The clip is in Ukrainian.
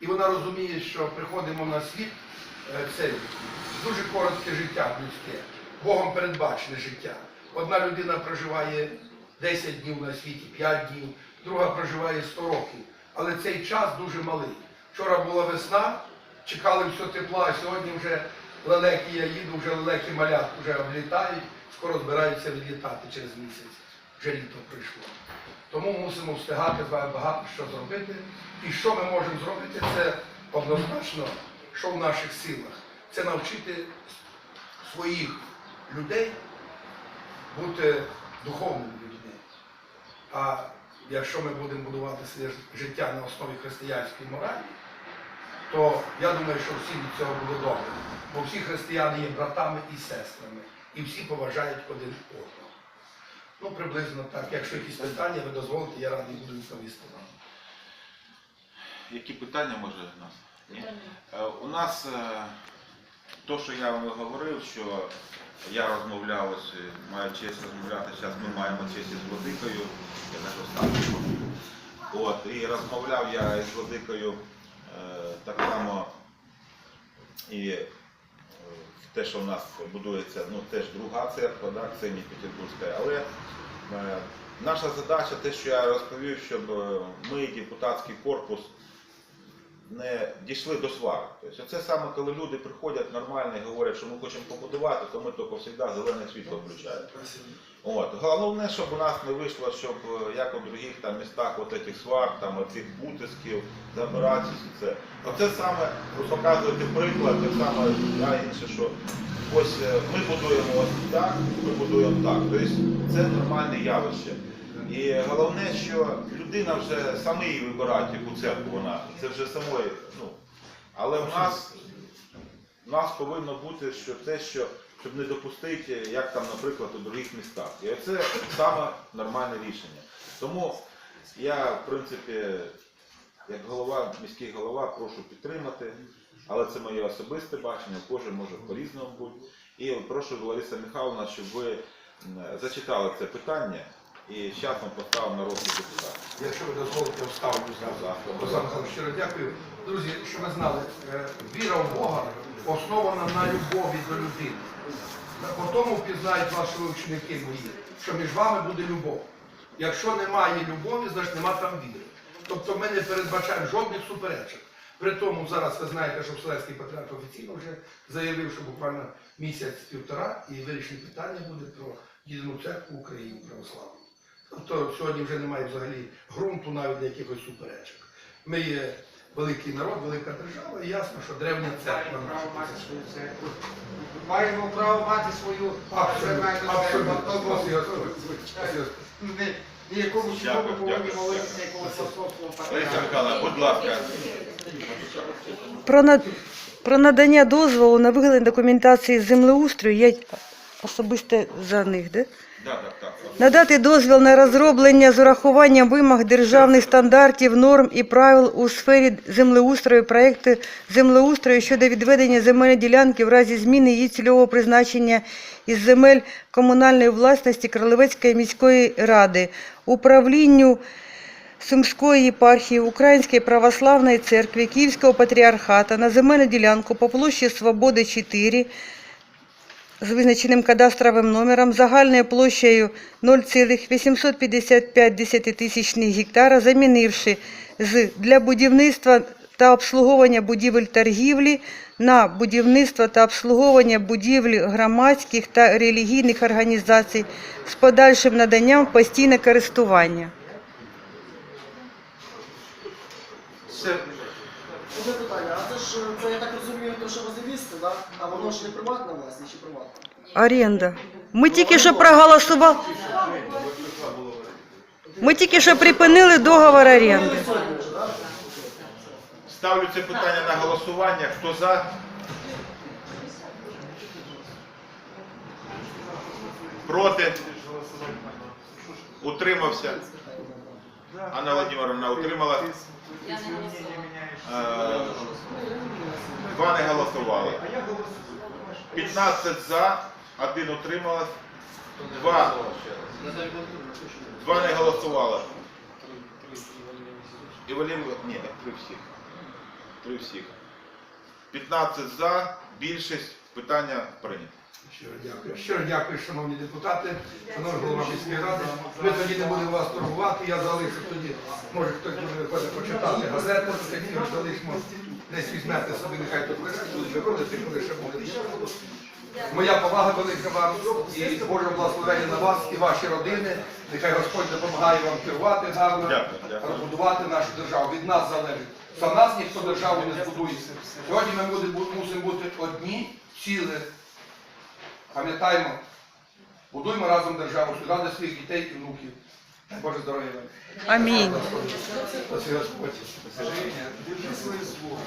І вона розуміє, що приходимо на світ е, це дуже коротке життя людське, Богом передбачене життя. Одна людина проживає 10 днів на світі, 5 днів, друга проживає 100 років. Але цей час дуже малий. Вчора була весна, чекали все тепла, а сьогодні вже лелеки, я їду, вже лелеки малят вже облітають, скоро збираються відлітати через місяць. Вже літо прийшло. Тому мусимо встигати з вами багато що зробити. І що ми можемо зробити, це однозначно, що в наших силах. Це навчити своїх людей бути духовними людьми. А якщо ми будемо будувати своє життя на основі християнської моралі, то я думаю, що всі від цього буде добре. Бо всі християни є братами і сестрами, і всі поважають один одного. Ну, приблизно так. Якщо якісь питання, ви дозволите, я радий буду відповісти вам. Які питання може у нас? Ні? Е, У нас е, то, що я вам говорив, що я розмовляв, ось е, маю честь розмовляти, зараз ми маємо честь із Владикою, я так останній. От, і розмовляв я із Владикою е, так само і те, що в нас будується, ну теж друга церква, да, не Петербурзька, але е, наша задача, те, що я розповів, щоб е, ми, депутатський корпус, не дійшли до сварок. Тобто це саме коли люди приходять нормально і говорять, що ми хочемо побудувати, то ми тільки завжди зелене світло включаємо. От. Головне, щоб у нас не вийшло, щоб е, як у других там містах от этих свар, там оцих утисків, забирати це. Оце саме ви показуєте приклад, так само я інше, що ось е, ми будуємо ось так, ми будуємо так. Тобто це нормальне явище. І головне, що людина вже саме її вибирає, яку церкву вона. Це вже самої. Ну, але в нас, в нас повинно бути що те, що щоб не допустити, як там, наприклад, у других містах. І це саме нормальне рішення. Тому я, в принципі, як голова, міський голова, прошу підтримати, але це моє особисте бачення, кожен може по-різному бути. І прошу Лариса Михайловна, щоб ви зачитали це питання і зараз ми поставимо на розгляд депутатів. Якщо ви дозволите, вставлю зразу. Олександр Михайлович, щиро дякую. Друзі, щоб ви знали, е, віра в Бога основана на любові до людини. По тому впізнають ваші ученики мої, що між вами буде любов. Якщо немає любові, значить нема там віри. Тобто ми не передбачаємо жодних суперечок. При тому зараз ви знаєте, що Вселенський патріарх офіційно вже заявив, що буквально місяць-півтора і вирішення питання буде про єдину церкву України православну. Тобто сьогодні вже немає взагалі ґрунту навіть для якихось суперечок. Ми є великий народ, велика держава, і ясно, що древня церква мати наша. свою церкву. Маємо право мати свою Абсолютно, земельну абсолютно. церкву. Тому, Спасибо, Господь. звичайно, не- Ні якому чому Дякую, повинні молитися якогось будь ласка. Про, надання дозволу на вигляд документації землеустрою є особисте за них? Да, так, так. Надати дозвіл на розроблення з урахуванням вимог державних стандартів, норм і правил у сфері землеустрою проекти землеустрою щодо відведення земельної ділянки в разі зміни її цільового призначення із земель комунальної власності Кролевецької міської ради, управлінню Сумської єпархії Української православної церкви Київського патріархата на земельну ділянку по площі Свободи 4 з визначеним кадастровим номером загальною площею 0,855 десятитисячних гектара, замінивши з для будівництва та обслуговування будівель торгівлі на будівництво та обслуговування будівель громадських та релігійних організацій з подальшим наданням постійне користування. Одне питання, а це ж це я так розумію, те, що ви завісите, да? а воно ж не приватна власність чи приватна? Оренда. Ми тільки що проголосували. Ми тільки що припинили договор оренди. Ставлю це питання на голосування. Хто за? Проти? Утримався? Анна Владимировна утримала. Е, Два не голосували. 15 за, один утрималась, два, два не голосували. І Валерій, ні, три всіх. при всіх. 15 за, більшість, питання прийнято. Щиро дякую. Щиро дякую, шановні депутати, шановні голова міської ради. Ми тоді не будемо вас турбувати. Я залишу тоді. Може хтось буде хоче почитати газету, такі залишимо. Десь візьмете собі, нехай тут лежить, будуть виходити, коли ще буде. Моя повага велика вам і Боже благословення на вас і ваші родини. Нехай Господь допомагає вам керувати гарно, розбудувати нашу державу. Від нас залежить. За нас ніхто державу не збудує. Сьогодні ми будемо- мусимо бути одні, ціле. Пам'ятаємо, будуємо разом державу, ради своїх дітей і внуків. Боже здоров'я вам. Амінь. Спасибо Господь. Держи своє слово.